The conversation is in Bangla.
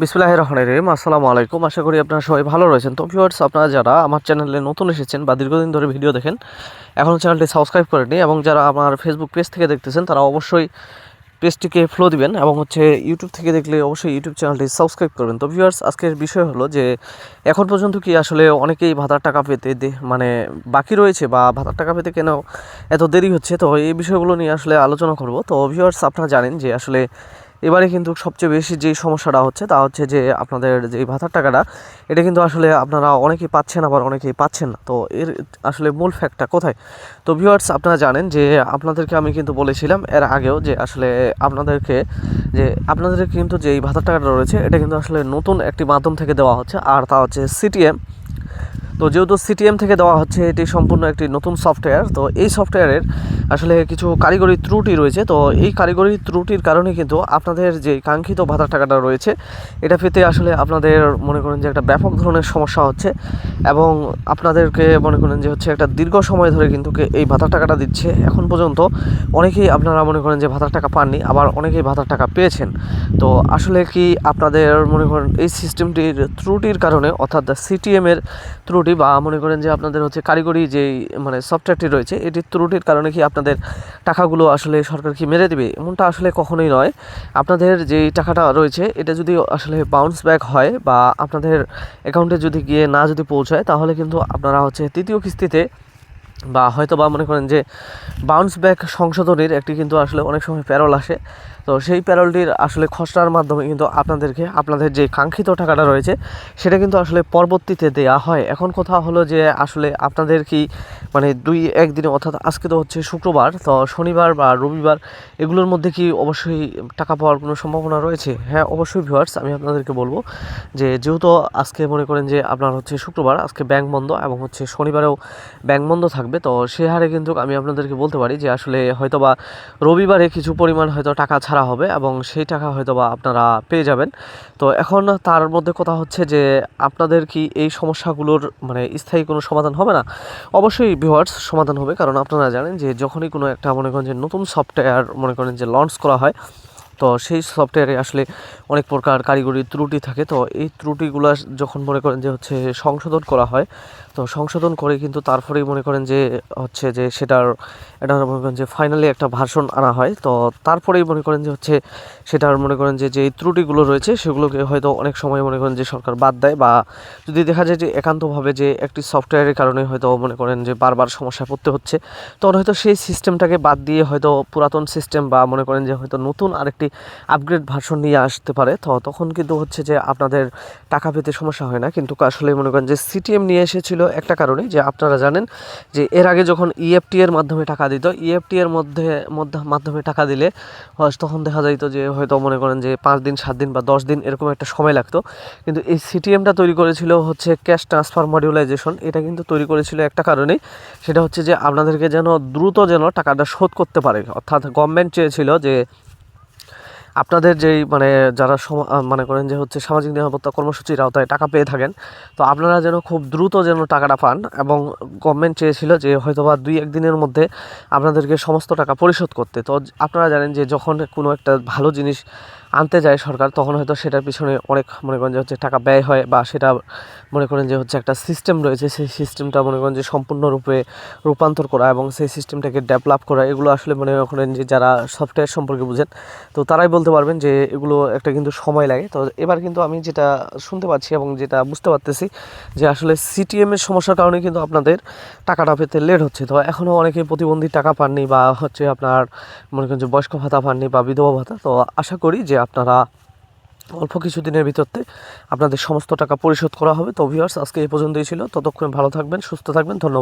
বিসমুল্লাহ রহমান রহিম। আসসালামু আলাইকুম। আশা করি আপনারা সবাই ভালো রয়েছেন। তো ভিউয়ার্স আপনারা যারা আমার চ্যানেলে নতুন এসেছেন বা দীর্ঘদিন ধরে ভিডিও দেখেন এখনও চ্যানেলটি সাবস্ক্রাইব করেনি এবং যারা আমার ফেসবুক পেজ থেকে দেখতেছেন, তারা অবশ্যই পেজটিকে ফলো দিবেন এবং হচ্ছে ইউটিউব থেকে দেখলে অবশ্যই ইউটিউব চ্যানেলটি সাবস্ক্রাইব করবেন। তো ভিউয়ার্স আজকের বিষয় হলো যে, এখন পর্যন্ত কি আসলে অনেকেই ভাতার টাকা পেতে মানে বাকি রয়েছে বা ভাতার টাকা পেতে কেন এত দেরি হচ্ছে? তো এই বিষয়গুলো নিয়ে আসলে আলোচনা করব। তো ভিউয়ার্স আপনারা জানেন যে আসলে এবারে কিন্তু সবচেয়ে বেশি যেই সমস্যাটা হচ্ছে তা হচ্ছে যে আপনাদের যে ভাতার টাকাটা, এটা কিন্তু আসলে আপনারা অনেকেই পাচ্ছেন, আবার অনেকেই পাচ্ছেন না। তো এর আসলে মূল ফ্যাক্টটা কোথায়? তো ভিউয়ার্স আপনারা জানেন যে আপনাদেরকে আমি কিন্তু বলেছিলাম এর আগেও যে আসলে আপনাদেরকে যে আপনাদের কিন্তু যে এই ভাতার টাকাটা রয়েছে, এটা কিন্তু আসলে নতুন একটি মাধ্যম থেকে দেওয়া হচ্ছে, আর তা হচ্ছে সিটিএম তো যেহেতু সিটিএম থেকে দেওয়া হচ্ছে, এটি সম্পূর্ণ একটি নতুন সফটওয়্যার তো এই সফটওয়্যারের আসলে কিছু কারিগরি ত্রুটি রয়েছে। তো এই কারিগরি ত্রুটির কারণে কিন্তু আপনাদের যে কাঙ্ক্ষিত ভাতার টাকাটা রয়েছে, এটা পেতে আসলে আপনাদের মনে করেন যে একটা ব্যাপক ধরনের সমস্যা হচ্ছে এবং আপনাদেরকে মনে করেন যে হচ্ছে একটা দীর্ঘ সময় ধরে কিন্তু এই ভাতার টাকাটা দিচ্ছে। এখন পর্যন্ত অনেকেই আপনারা মনে করেন যে ভাতার টাকা পাননি, আবার অনেকেই ভাতার টাকা পেয়েছেন। তো আসলে কি আপনাদের মনে করেন এই সিস্টেমটির ত্রুটির কারণে অর্থাৎ সিটিএম এর ত্রুটি বা মনে করেন যে আপনাদের হচ্ছে কারিগরি যেই মানে সফটওয়্যারটি রয়েছে, এটির ত্রুটির কারণে কি আপনাদের টাকাগুলো আসলে সরকার কি মেরে দেবে? এমনটা আসলে কখনোই নয়। আপনাদের যে টাকাটা রয়েছে, এটা যদি আসলে বাউন্স ব্যাক হয় বা আপনাদের অ্যাকাউন্টে যদি গিয়ে না যদি পৌঁছায়, তাহলে কিন্তু আপনারা হচ্ছে তৃতীয় কিস্তিতে বা হয়তো বা মনে করেন যে বাউন্স ব্যাক সংশোধনের একটি কিন্তু আসলে অনেক সময় প্যারোল আসে। তো সেই প্যারোলটির আসলে খসড়ার মাধ্যমে কিন্তু আপনাদেরকে, আপনাদের যে কাঙ্ক্ষিত টাকাটা রয়েছে, সেটা কিন্তু আসলে পরবর্তীতে দেয়া হয়। এখন কথা হলো যে আসলে আপনাদের কি মানে দুই একদিনে অর্থাৎ আজকে তো হচ্ছে শুক্রবার, তো শনিবার বা রবিবার, এগুলোর মধ্যে কি অবশ্যই টাকা পাওয়ার কোনো সম্ভাবনা রয়েছে? হ্যাঁ অবশ্যই ভিউয়ার্স আমি আপনাদেরকে বলব যে যেহেতু আজকে মনে করেন যে আপনার হচ্ছে শুক্রবার, আজকে ব্যাংক বন্ধ এবং হচ্ছে শনিবারেও ব্যাংক বন্ধ থাকবে। তো সে হারে কিন্তু আমি আপনাদেরকে বলতে পারি যে আসলে হয়তো বা রবিবারে কিছু পরিমাণ হয়তো টাকা ছাড়া হবে এবং সেই টাকা হয়তো বা আপনারা পেয়ে যাবেন। তো এখন তার মধ্যে কথা হচ্ছে যে আপনাদের কি এই সমস্যাগুলোর মানে স্থায়ী কোনো সমাধান হবে না? অবশ্যই ভিউয়ার্স সমাধান হবে, কারণ আপনারা জানেন যে যখনই কোনো একটা মনে করেন যে নতুন সফটওয়্যার মনে করেন যে লঞ্চ করা হয় তো সেই সফটওয়্যারে আসলে অনেক প্রকার কারিগরি ত্রুটি থাকে। তো এই ত্রুটিগুলো যখন মনে করেন যে হচ্ছে সংশোধন করা হয়, তো সংশোধন করে কিন্তু তারপরেই মনে করেন যে হচ্ছে যে সেটার এটা মনে করেন যে ফাইনালি একটা ভার্সন আনা হয়। তো তারপরেই মনে করেন যে হচ্ছে সেটার মনে করেন যে যে ত্রুটিগুলো রয়েছে সেগুলোকে হয়তো অনেক সময় মনে করেন যে সরকার বাদ দেয় বা যদি দেখা যায় যে একান্তভাবে যে একটি সফটওয়্যারের কারণে হয়তো মনে করেন যে বারবার সমস্যায় পড়তে হচ্ছে, তখন হয়তো সেই সিস্টেমটাকে বাদ দিয়ে হয়তো পুরাতন সিস্টেম বা মনে করেন যে হয়তো নতুন আরেকটি আপগ্রেড ভার্সন নিয়ে আসতে পারে। তো তখন কিন্তু হচ্ছে যে আপনাদের টাকা পেতে সমস্যা হয় না। কিন্তু আসলে মনে করেন যে সিটিএম নিয়ে এসেছিল একটা কারণে যে আপনারা জানেন যে এর আগে যখন ইএফটি এর মাধ্যমে টাকা দিত ইএফটি এর মধ্যে মধ্যে, মাধ্যমে টাকা দিলে তখন দেখা যাইতো যে হয়তো মনে করেন যে পাঁচ দিন, সাত দিন বা দশ দিন এরকম একটা সময় লাগতো। কিন্তু এই সিটিএমটা তৈরি করেছিল হচ্ছে ক্যাশ ট্রান্সফার মডিউলাইজেশন এটা কিন্তু তৈরি করেছিল একটা কারণেই। সেটা হচ্ছে যে আপনাদেরকে যেন দ্রুত যেন টাকাটা শোধ করতে পারে। অর্থাৎ গভর্নমেন্ট চেয়েছিল যে আপনাদের যেই মানে যারা মানে করেন যে হচ্ছে সামাজিক নিরাপত্তা কর্মসূচির আওতায় টাকা পেয়ে থাকেন, তো আপনারা যেন খুব দ্রুত যেন টাকাটা পান এবং গভর্নমেন্ট চেয়েছিল যে হয়তোবা দুই একদিনের মধ্যে আপনাদেরকে সমস্ত টাকা পরিশোধ করতে। তো আপনারা জানেন যে যখন কোনো একটা ভালো জিনিস আনতে যায় সরকার, তখন হয়তো সেটার পিছনে অনেক মনে করেন যে হচ্ছে টাকা ব্যয় হয় বা সেটা মনে করেন যে হচ্ছে একটা সিস্টেম রয়েছে, সেই সিস্টেমটা মনে করেন যে সম্পূর্ণরূপে রূপান্তর করা এবং সেই সিস্টেমটাকে ডেভেলপ করা, এগুলো আসলে মনে করেন যে যারা সফটওয়্যার সম্পর্কে বুঝেন, তো তারাই বলতে পারবেন যে এগুলো একটা কিন্তু সময় লাগে। তো এবার কিন্তু আমি যেটা শুনতে পাচ্ছি এবং যেটা বুঝতে পারতেছি যে আসলে সিটিএম এর সমস্যার কারণে কিন্তু আপনাদের টাকাটা পেতে লেট হচ্ছে। তো এখনও অনেকে প্রতিবন্ধী টাকা পাননি বা হচ্ছে আপনার মনে করেন যে বয়স্ক ভাতা পাননি বা বিধবা ভাতা, তো আশা করি যে আপনারা অল্প কিছু দিনের ভিতরতে আপনাদের সমস্ত টাকা পরিশোধ করা হবে। তো ভিউয়ার্স আজকে এই পর্যন্তই ছিল। ততক্ষণ ভালো থাকবেন, সুস্থ থাকবেন। ধন্যবাদ।